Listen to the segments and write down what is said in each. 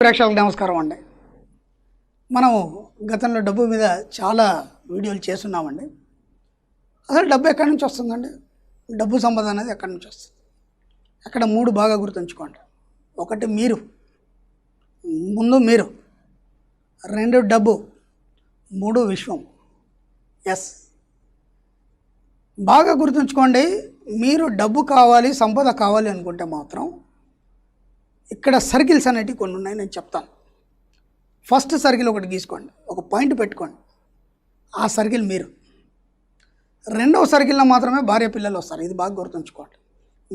ప్రేక్షకులకు నమస్కారం అండి. మనం గతంలో డబ్బు మీద చాలా వీడియోలు చేస్తున్నామండి. అసలు డబ్బు ఎక్కడి నుంచి వస్తుందండి? డబ్బు సంపద అనేది ఎక్కడి నుంచి వస్తుంది? అక్కడ మూడు బాగా గుర్తుంచుకోండి. ఒకటి మీరు ముందు మీరు రెండు డబ్బు మూడు విశ్వం ఎస్. బాగా గుర్తుంచుకోండి మీరు డబ్బు కావాలి సంపద కావాలి అనుకుంటే మాత్రం ఇక్కడ సర్కిల్స్ అనేటివి కొన్ని ఉన్నాయి నేను చెప్తాను. ఫస్ట్ సర్కిల్ ఒకటి గీసుకోండి ఒక పాయింట్ పెట్టుకోండి. ఆ సర్కిల్ మీరు. రెండవ సర్కిల్లో మాత్రమే భార్య పిల్లలు వస్తారు ఇది బాగా గుర్తుంచుకోండి.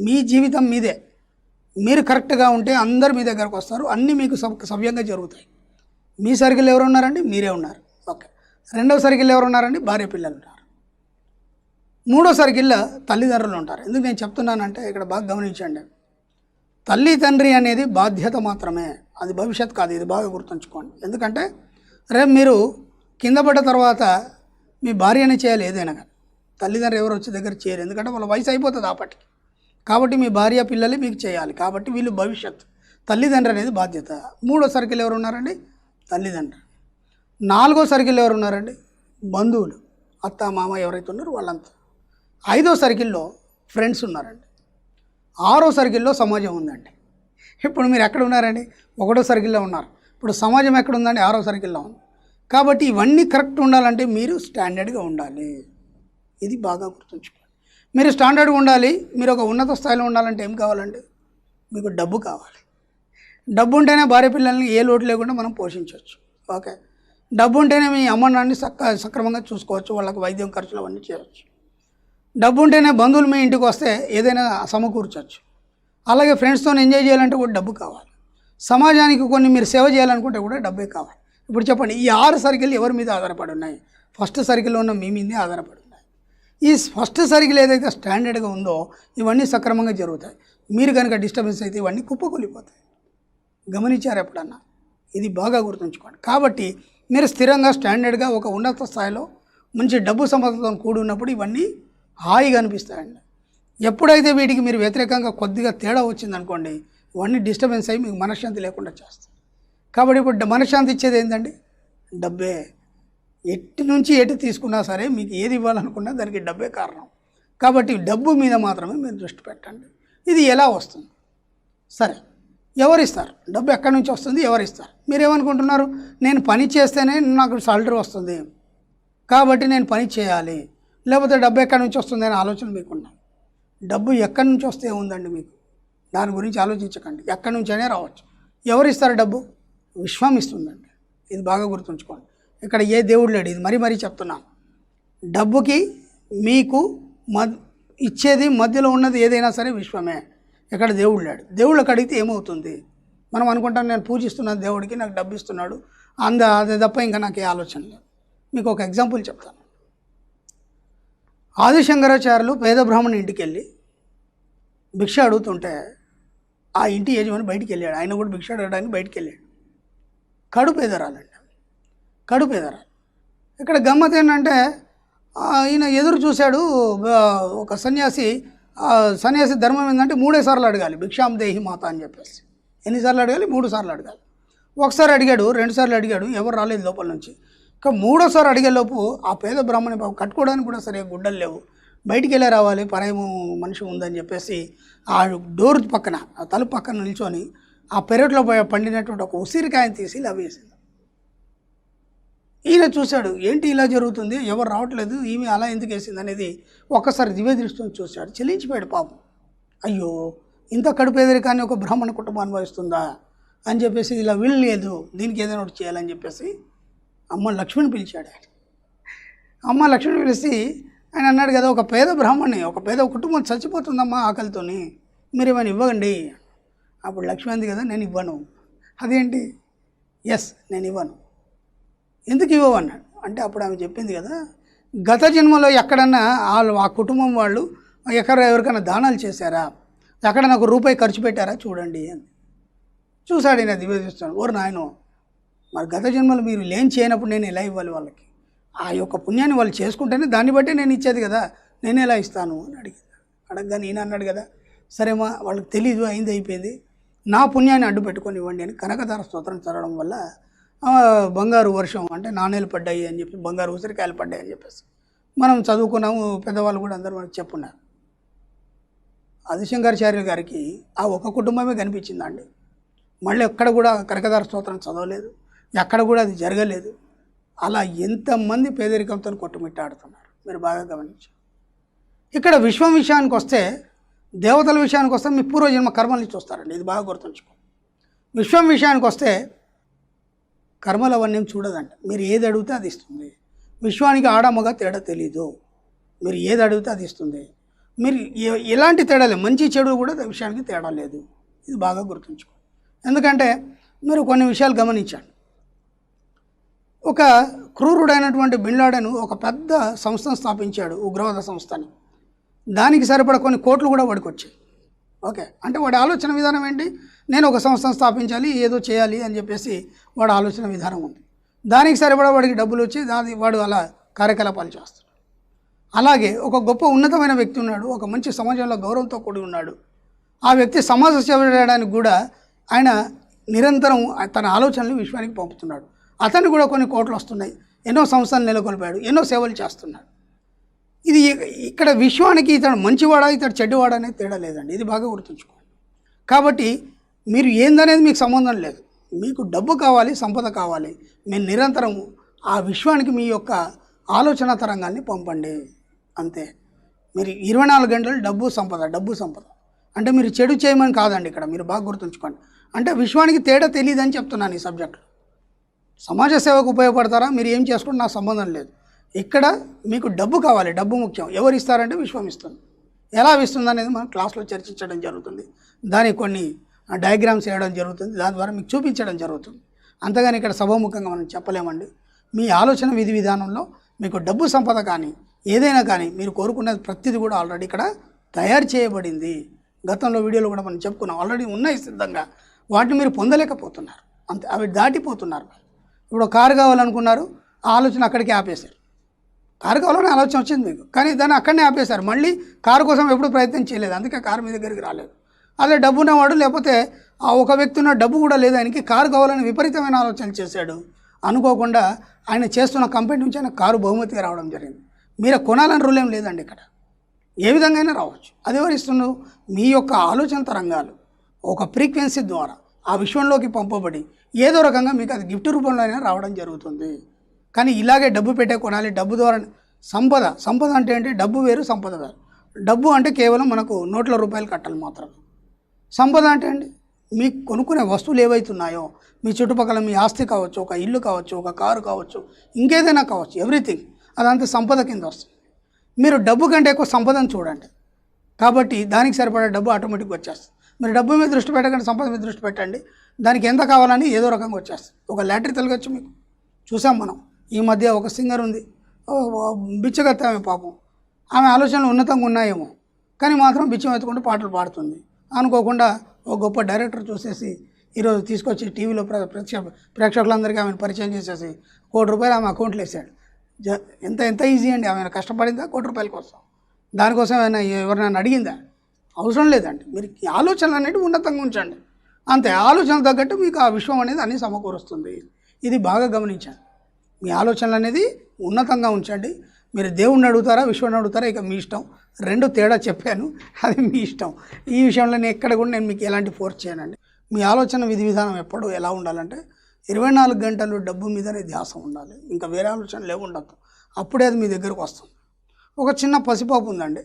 మీ జీవితం మీదే. మీరు కరెక్ట్గా ఉంటే అందరు మీ దగ్గరకు వస్తారు అన్నీ మీకు సవ్యంగా జరుగుతాయి. మీ సర్కిల్ ఎవరు ఉన్నారండి? మీరే ఉన్నారు. ఓకే. రెండవ సర్కిల్ ఎవరు ఉన్నారండి? భార్య పిల్లలు ఉన్నారు. మూడో సర్కిల్లో తల్లిదండ్రులు ఉంటారు. ఎందుకు నేను చెప్తున్నానంటే ఇక్కడ బాగా గమనించండి. తల్లి తండ్రి అనేది బాధ్యత మాత్రమే. అది భవిష్యత్ కాదు ఇది బాగా గుర్తుంచుకోండి. ఎందుకంటే రేపు మీరు కింద పడ్డ తర్వాత మీ భార్యనే చేయాలి ఏదైనా కానీ. తల్లిదండ్రులు ఎవరు వచ్చే దగ్గర చేయరు. ఎందుకంటే వాళ్ళ వయసు అయిపోతుంది ఆపటికి కాబట్టి మీ భార్య పిల్లలే మీకు చేయాలి. కాబట్టి వీళ్ళు భవిష్యత్. తల్లిదండ్రి అనేది బాధ్యత. మూడో సర్కిల్ ఎవరు ఉన్నారండి? తల్లిదండ్రులు నాలుగో సర్కిల్ ఎవరు ఉన్నారండి? బంధువులు. అత్త మామ ఎవరైతే ఉన్నారో వాళ్ళంతా. ఐదో సర్కిల్లో ఫ్రెండ్స్ ఉన్నారండి. ఆరో సర్కిల్లో సమాజం ఉందండి. ఇప్పుడు మీరు ఎక్కడ ఉన్నారండి? ఒకటో సర్కిల్లో ఉన్నారు. ఇప్పుడు సమాజం ఎక్కడ ఉందండి? ఆరో సర్కిల్లో ఉంది. కాబట్టి ఇవన్నీ కరెక్ట్ ఉండాలంటే మీరు స్టాండర్డ్గా ఉండాలి. ఇది బాగా గుర్తుంచుకోండి. మీరు స్టాండర్డ్గా ఉండాలి మీరు ఒక ఉన్నత స్థాయిలో ఉండాలంటే ఏం కావాలండి? మీకు డబ్బు కావాలి. డబ్బు ఉంటేనే భార్య పిల్లల్ని ఏ లోటు లేకుండా మనం పోషించవచ్చు. ఓకే? డబ్బు ఉంటేనే మీ అమ్మ నాన్ని సక్క సక్రమంగా చూసుకోవచ్చు వాళ్ళకి వైద్యం ఖర్చులు అవన్నీ చేయవచ్చు. డబ్బు ఉంటేనే బంధువులు మీ ఇంటికి వస్తే ఏదైనా సమకూర్చవచ్చు అలాగే ఫ్రెండ్స్తో ఎంజాయ్ చేయాలంటే కూడా డబ్బు కావాలి. సమాజానికి కొన్ని మీరు సేవ చేయాలనుకుంటే కూడా డబ్బే కావాలి. ఇప్పుడు చెప్పండి ఈ ఆరు సర్కిల్ ఎవరి మీద ఆధారపడి ఉన్నాయి? ఫస్ట్ సర్కిల్లో ఉన్న మీ మీదే ఆధారపడి ఉన్నాయి. ఈ ఫస్ట్ సర్కిల్ ఏదైతే స్టాండర్డ్గా ఉందో ఇవన్నీ సక్రమంగా జరుగుతాయి. మీరు కనుక డిస్టర్బెన్స్ అయితే ఇవన్నీ కుప్పకూలిపోతాయి. గమనించారు ఎప్పుడన్నా? ఇది బాగా గుర్తుంచుకోండి. కాబట్టి మీరు స్థిరంగా స్టాండర్డ్గా ఒక ఉన్నత స్థాయిలో మంచి డబ్బు సంపదతో కూడి ఉన్నప్పుడు ఇవన్నీ హాయిగా అనిపిస్తాయండి. ఎప్పుడైతే వీటికి మీరు వ్యతిరేకంగా కొద్దిగా తేడా వచ్చిందనుకోండి ఇవన్నీ డిస్టర్బెన్స్ అయ్యి మీకు మనశ్శాంతి లేకుండా చేస్తాయి. కాబట్టి ఇప్పుడు మనశ్శాంతి ఇచ్చేది ఏంటండి డబ్బే. ఎట్టి నుంచి ఎటు తీసుకున్నా సరే మీకు ఏది ఇవ్వాలనుకున్నా దానికి డబ్బే కారణం. కాబట్టి డబ్బు మీద మాత్రమే మీరు దృష్టి పెట్టండి. ఇది ఎలా వస్తుంది? సరే ఎవరిస్తారు? డబ్బు ఎక్కడి నుంచి వస్తుంది? ఎవరిస్తారు? మీరేమనుకుంటున్నారు? నేను పని చేస్తేనే నాకు సాలరీ వస్తుంది. కాబట్టి నేను పని చేయాలి. లేకపోతే డబ్బు ఎక్కడి నుంచి వస్తుంది అనే ఆలోచన ఉండాలి డబ్బు ఎక్కడి నుంచి వస్తే ఉందండి మీకు? దాని గురించి ఆలోచించకండి. ఎక్కడి నుంచైనా రావచ్చు. ఎవరు ఇస్తారు డబ్బు? విశ్వం ఇస్తుందండి. ఇది బాగా గుర్తుంచుకోండి. ఇక్కడ ఏ దేవుడు లేడు? ఇది మరీ మరీ చెప్తున్నాను. డబ్బుకి మీకు మద్ ఇచ్చేది మధ్యలో ఉన్నది ఏదైనా సరే విశ్వమే. ఇక్కడ దేవుడు లేడు. దేవుళ్ళకి అడిగితే ఏమవుతుంది? మనం అనుకుంటాం నేను పూజిస్తున్నాను దేవుడికి నాకు డబ్బు ఇస్తున్నాడు. అంద అది తప్ప ఇంకా నాకు ఏ ఆలోచన లేదు. మీకు ఒక ఎగ్జాంపుల్ చెప్తాను. ఆదిశంకరాచార్యులు పేద బ్రాహ్మణుని ఇంటికి వెళ్ళి భిక్ష అడుగుతుంటే ఆ ఇంటి యజమాని బయటికి వెళ్ళాడు ఆయన కూడా భిక్ష అడగడానికి బయటికి వెళ్ళాడు కడు పేదరాలండి కడు పేదరాలు ఇక్కడ గమ్మత్ ఏంటంటే ఈయన ఎదురు చూశాడు ఒక సన్యాసి సన్యాసి ధర్మం ఏంటంటే మూడే సార్లు అడగాలి. భిక్షాం దేహి మాత అని చెప్పేసి. ఎన్నిసార్లు అడగాలి? మూడు సార్లు అడగాలి. ఒకసారి అడిగాడు రెండు సార్లు అడిగాడు ఎవరు రాలేదు లోపల నుంచి. మూడోసారి అడిగేలోపు ఆ పేద బ్రాహ్మణి బాబు కట్టుకోవడానికి కూడా సరే గుడ్డలు లేవు. బయటికి వెళ్ళే రావాలి? పరాయము మనిషి ఉందని చెప్పేసి ఆ డోర్ పక్కన ఆ తలుపు పక్కన నిల్చొని ఆ పెరట్లో పండినటువంటి ఒక ఉసిరికాయని తీసి ఇలా వేసింది ఈయన చూశాడు ఏంటి ఇలా జరుగుతుంది? ఎవరు రావట్లేదు ఈమె అలా ఎందుకు వేసింది అనేది ఒక్కసారి దివ్య దృష్టిని చూశాడు. చెల్లించిపోయాడు పాపం. అయ్యో ఇంత కడుపు ఎదురికాన్ని ఒక బ్రాహ్మణ కుటుంబం అనుభవిస్తుందా? అని చెప్పేసి ఇలా వీల్లేదు దీనికి ఏదైనా ఒకటి చేయాలని చెప్పేసి అమ్మ లక్ష్మిని పిలిచాడు ఆయన. అమ్మ లక్ష్మిని పిలిచి ఆయన అన్నాడు కదా ఒక పేద బ్రాహ్మణి ఒక పేద కుటుంబం చచ్చిపోతుందమ్మా ఆకలితోని మీరు ఏమైనా ఇవ్వకండి. అప్పుడు లక్ష్మి అంది కదా నేను ఇవ్వను. అదేంటి? ఎస్ నేను ఇవ్వను. ఎందుకు ఇవ్వవు అన్నాడు. అంటే అప్పుడు ఆమె చెప్పింది కదా గత జన్మలో ఎక్కడన్నా వాళ్ళు ఆ కుటుంబం వాళ్ళు ఎక్కడ ఎవరికైనా దానాలు చేశారా? ఎక్కడైనా ఒక రూపాయి ఖర్చు పెట్టారా? చూడండి అని చూశాడు ఈయన దివ్య చూస్తాను ఓరు నాయనో మరి గత జన్మలు మీరు లేని చేయనప్పుడు నేను ఎలా ఇవ్వాలి వాళ్ళకి? ఆ యొక్క పుణ్యాన్ని వాళ్ళు చేసుకుంటేనే దాన్ని బట్టే నేను ఇచ్చేది కదా నేను ఎలా ఇస్తాను అని అడిగింది అడగగానే ఈయన అన్నాడు కదా సరేమా వాళ్ళకి తెలీదు అయింది అయిపోయింది నా పుణ్యాన్ని అడ్డు పెట్టుకొని ఇవ్వండి అని కనకధార స్తోత్రం చదవడం వల్ల బంగారు వర్షం అంటే నాణేలు పడ్డాయి అని చెప్పి బంగారు ఉసిరికాయలు పడ్డాయి అని చెప్పేసి మనం చదువుకున్నాము పెద్దవాళ్ళు కూడా అందరూ మనకు చెప్పున్నారు. ఆదిశంకరాచార్యులు గారికి ఆ ఒక కుటుంబమే కనిపించిందండి. మళ్ళీ ఎక్కడ కూడా కనకధార స్తోత్రం చదవలేదు. ఎక్కడ కూడా అది జరగలేదు. అలా ఎంతమంది పేదరికంతో కొట్టుమిట్టాడుతున్నారు మీరు బాగా గమనించారు ఇక్కడ విశ్వం విషయానికి వస్తే దేవతల విషయానికి వస్తే మీ పూర్వజన్మ కర్మల్ని చూస్తారండి. ఇది బాగా గుర్తుంచుకో. విశ్వం విషయానికి వస్తే కర్మలు అవన్నీ చూడదండి మీరు ఏది అడిగితే అది ఇస్తుంది. విశ్వానికి ఆడమగ తేడా తెలీదు. మీరు ఏది అడిగితే అది ఇస్తుంది. మీరు ఎలాంటి తేడా లేదు. మంచి చెడు కూడా విషయానికి తేడా లేదు. ఇది బాగా గుర్తుంచుకో. ఎందుకంటే మీరు కొన్ని విషయాలు గమనించండి. ఒక క్రూరుడైనటువంటి బిన్లాడను ఒక పెద్ద సంస్థను స్థాపించాడు ఉగ్రవాద సంస్థని. దానికి సరిపడ కొన్ని కోట్లు కూడా వాడికి వచ్చాయి. ఓకే అంటే వాడి ఆలోచన విధానం ఏంటి? నేను ఒక సంస్థను స్థాపించాలి ఏదో చేయాలి అని చెప్పేసి వాడి ఆలోచన విధానం ఉంది. దానికి సరిపడా వాడికి డబ్బులు వచ్చి దాని వాడు అలా కార్యకలాపాలు చేస్తాడు. అలాగే ఒక గొప్ప ఉన్నతమైన వ్యక్తి ఉన్నాడు ఒక మంచి సమాజంలో గౌరవంతో కూడి ఉన్నాడు. ఆ వ్యక్తి సమాజ సేవ చేయడానికి కూడా ఆయన నిరంతరం తన ఆలోచనలు విశ్వానికి పంపుతున్నాడు. అతను కూడా కొన్ని కోట్లు వస్తున్నాయి. ఎన్నో సంస్థలు నెలకొల్పాడు. ఎన్నో సేవలు చేస్తున్నాడు. ఇది ఇక్కడ విశ్వానికి ఇతడు మంచివాడా ఇతడు చెడ్డవాడా అనేది తేడా లేదండి. ఇది బాగా గుర్తుంచుకోండి. కాబట్టి మీరు ఏందనేది మీకు సంబంధం లేదు. మీకు డబ్బు కావాలి సంపద కావాలి. మీరు నిరంతరం ఆ విశ్వానికి మీ యొక్క ఆలోచన తరంగాన్ని పంపండి. అంతే. మీరు ఇరవై నాలుగు గంటలు డబ్బు సంపద డబ్బు సంపద. అంటే మీరు చెడు చేయమని కాదండి ఇక్కడ. మీరు బాగా గుర్తుంచుకోండి. అంటే విశ్వానికి తేడా తెలియదని చెప్తున్నాను ఈ సబ్జెక్ట్లో. సమాజ సేవకు ఉపయోగపడతారా? మీరు ఏం చేసుకోండి నాకు సంబంధం లేదు. ఇక్కడ మీకు డబ్బు కావాలి డబ్బు ముఖ్యం. ఎవరు ఇస్తారంటే విశ్వం ఇస్తుంది. ఎలా ఇస్తుంది అనేది మనం క్లాస్లో చర్చించడం జరుగుతుంది. దానికి కొన్ని డయాగ్రామ్స్ వేయడం జరుగుతుంది. దాని ద్వారా మీకు చూపించడం జరుగుతుంది. అంతగాని ఇక్కడ సభాముఖంగా మనం చెప్పలేమండి. మీ ఆలోచన విధి విధానంలో మీకు డబ్బు సంపద కానీ ఏదైనా కానీ మీరు కోరుకునేది ప్రతిదీ కూడా ఆల్రెడీ ఇక్కడ తయారు చేయబడింది. గతంలో వీడియోలో కూడా మనం చెప్పుకున్నాం. ఆల్రెడీ ఉన్నాయి సిద్ధంగా. వాటిని మీరు పొందలేకపోతున్నారు. అంతే అవి దాటిపోతున్నారు. ఇప్పుడు కారు కావాలనుకున్నారు ఆ ఆలోచన అక్కడికి ఆపేశారు. కారు కావాలని ఆలోచన వచ్చింది మీకు. కానీ దాన్ని అక్కడనే ఆపేశారు. మళ్ళీ కారు కోసం ఎప్పుడు ప్రయత్నం చేయలేదు. అందుకే కారు మీ దగ్గరికి రాలేదు. అదే డబ్బు ఉన్నవాడు లేకపోతే ఆ ఒక వ్యక్తి ఉన్న డబ్బు కూడా లేదు. ఆయనకి కారు కావాలని విపరీతమైన ఆలోచన చేశాడు. అనుకోకుండా ఆయన చేస్తున్న కంపెనీ నుంచి ఆయన కారు బహుమతిగా రావడం జరిగింది. మీరు కొనాలని రూల్ ఏం లేదండి ఇక్కడ. ఏ విధంగా అయినా రావచ్చు. అది ఎవరిస్తున్నావు మీ యొక్క ఆలోచన తరంగాలు. ఒక ఫ్రీక్వెన్సీ ద్వారా ఆ విశ్వంలోకి పంపబడి ఏదో రకంగా మీకు అది గిఫ్ట్ రూపంలో అయినా రావడం జరుగుతుంది. కానీ ఇలాగే డబ్బు పెట్టే కొనాలి. డబ్బు ద్వారా సంపద సంపద అంటే ఏంటి? డబ్బు వేరు సంపద వేరు. డబ్బు అంటే కేవలం మనకు నోట్ల రూపాయలు కట్టాలి మాత్రం సంపద అంటే అండి మీకు కొనుక్కునే వస్తువులు ఏవైతున్నాయో మీ చుట్టుపక్కల మీ ఆస్తి కావచ్చు ఒక ఇల్లు కావచ్చు ఒక కారు కావచ్చు ఇంకేదైనా కావచ్చు ఎవ్రీథింగ్ అదంతా సంపద కింద వస్తుంది. మీరు డబ్బు కంటే ఎక్కువ సంపదను చూడండి. కాబట్టి దానికి సరిపడే డబ్బు ఆటోమేటిక్గా వచ్చేస్తుంది. మీరు డబ్బు మీద దృష్టి పెట్టకండి సంపద మీద దృష్టి పెట్టండి. దానికి ఎంత కావాలని ఏదో రకంగా వచ్చేస్తుంది. ఒక లాటరీ తొలగచ్చు మీకు. చూసాం మనం. ఈ మధ్య ఒక సింగర్ ఉంది. బిచ్చగత్త ఆమె పాపం. ఆమె ఆలోచనలు ఉన్నతంగా ఉన్నాయేమో. కానీ మాత్రం బిచ్చం ఎత్తుకుంటూ పాటలు పాడుతుంది. అనుకోకుండా ఒక గొప్ప డైరెక్టర్ చూసేసి ఈరోజు తీసుకొచ్చి టీవీలో ప్ర ప్రేక్ష ప్రేక్షకులందరికీ ఆమెను పరిచయం చేసేసి కోటి రూపాయలు ఆమె అకౌంట్లో వేసాడు. జ ఎంత ఎంత ఈజీ అండి. ఆమె కష్టపడిందా? కోటి రూపాయల కోసం. దానికోసం ఏమైనా ఎవరినైనా అడిగిందా? అవసరం లేదండి. మీరు ఆలోచనలు అనేవి ఉన్నతంగా ఉంచండి. అంతే ఆలోచన తగ్గట్టు మీకు ఆ విశ్వం అనేది అన్ని సమకూరుస్తుంది. ఇది బాగా గమనించండి. మీ ఆలోచనలు అనేది ఉన్నతంగా ఉంచండి. మీరు దేవుణ్ణి అడుగుతారా విశ్వాన్ని అడుగుతారా ఇక మీ ఇష్టం. రెండు తేడా చెప్పాను అది మీ ఇష్టం. ఈ విషయంలో నేను ఎక్కడ కూడా నేను మీకు ఎలాంటి ఫోర్స్ చేయనండి. మీ ఆలోచన విధి విధానం ఎప్పుడు ఎలా ఉండాలంటే ఇరవై నాలుగు గంటలు డబ్బు మీదనే ధ్యాస ఉండాలి. ఇంకా వేరే ఆలోచనలు ఏమి అప్పుడే అది మీ దగ్గరకు వస్తుంది. ఒక చిన్న పసిపాపు ఉందండి.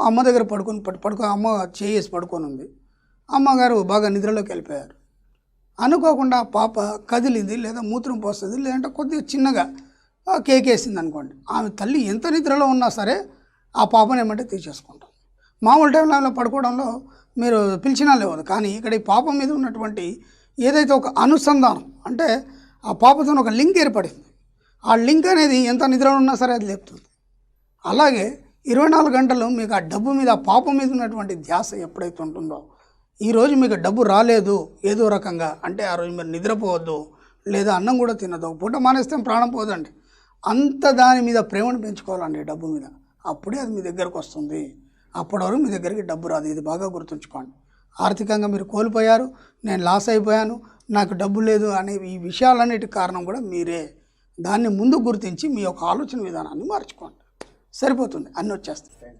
అమ్మ దగ్గర పడుకొని పడుకో అమ్మ చేసి పడుకొని ఉంది. అమ్మగారు బాగా నిద్రలోకి వెళ్ళిపోయారు. అనుకోకుండా పాప కదిలింది లేదా మూత్రం పోస్తుంది లేదంటే కొద్దిగా చిన్నగా కేకేసింది అనుకోండి ఆమె తల్లి ఎంత నిద్రలో ఉన్నా సరే ఆ పాపను ఏమంటే తీసేసుకుంటాం మామూలు టైంలో ఆమె పడుకోవడంలో మీరు పిలిచినా లేవదు. కానీ ఇక్కడ ఈ పాప మీద ఉన్నటువంటి ఏదైతే ఒక అనుసంధానం అంటే ఆ పాపతో ఒక లింక్ ఏర్పడింది. ఆ లింక్ అనేది ఎంత నిద్రలో ఉన్నా సరే అది లేపుతుంది. అలాగే ఇరవై నాలుగు గంటలు మీకు ఆ డబ్బు మీద ఆ పాపం మీద ఉన్నటువంటి ధ్యాస ఎప్పుడైతే ఉంటుందో ఈరోజు మీకు డబ్బు రాలేదు ఏదో రకంగా అంటే ఆ రోజు మీరు నిద్రపోవద్దు లేదా అన్నం కూడా తినదు పూట మానేస్తే ప్రాణం పోదండి. అంత దాని మీద ప్రేమను పెంచుకోవాలండి డబ్బు మీద. అప్పుడే అది మీ దగ్గరకు వస్తుంది. అప్పటి వరకు మీ దగ్గరికి డబ్బు రాదు. ఇది బాగా గుర్తుంచుకోండి. ఆర్థికంగా మీరు కోల్పోయారు నేను లాస్ అయిపోయాను నాకు డబ్బు లేదు అనే ఈ విషయాలన్నిటి కారణం కూడా మీరే. దాన్ని ముందు గుర్తించి మీ యొక్క ఆలోచన విధానాన్ని మార్చుకోండి. సరిపోతుంది. అన్నీ వచ్చేస్తాయి.